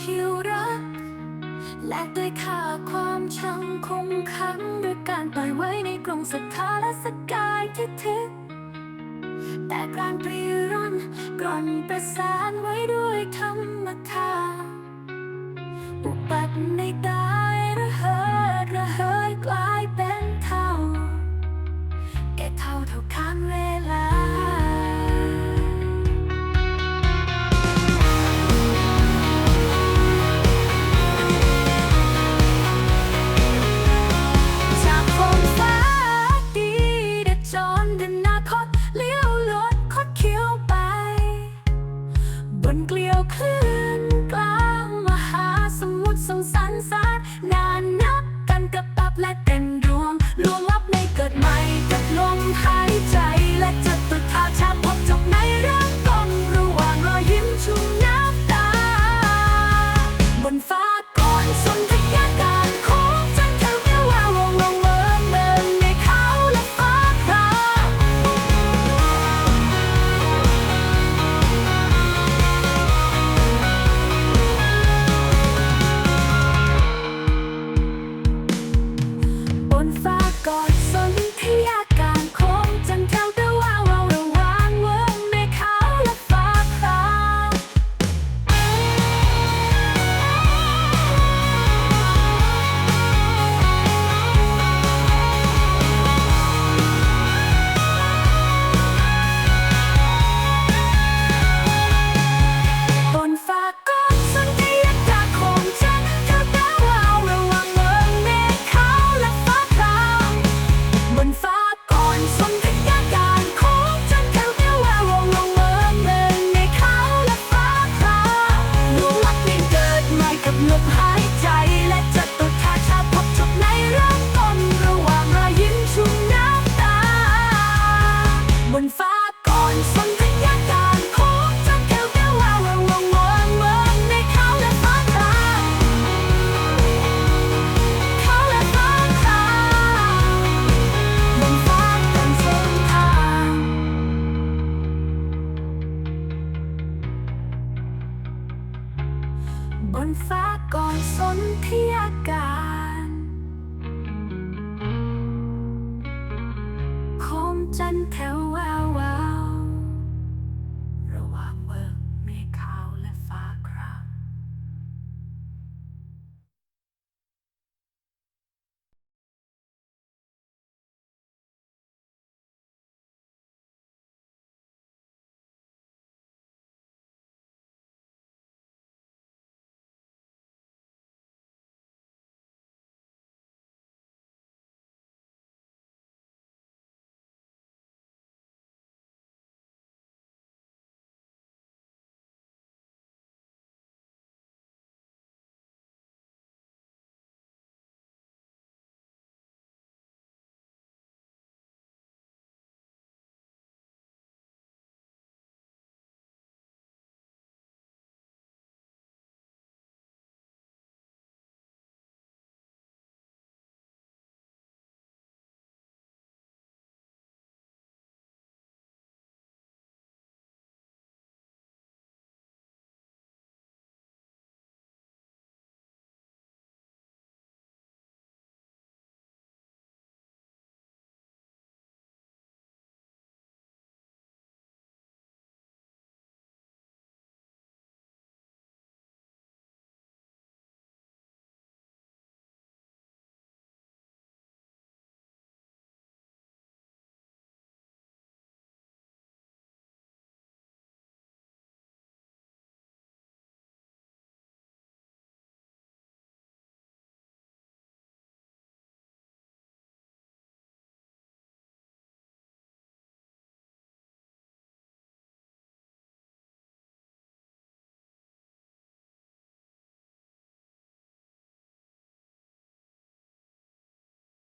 คิวรัก และด้วยค่าความชังคงค้งด้วยการปล่อยไว้ในกรงศรัทธาและสกายที่ทึกแต่กลางปรีร่อนกร่อนประสานไว้ด้วยธรรมคาอุปัตในต ฟ้าก่อนสนเทีย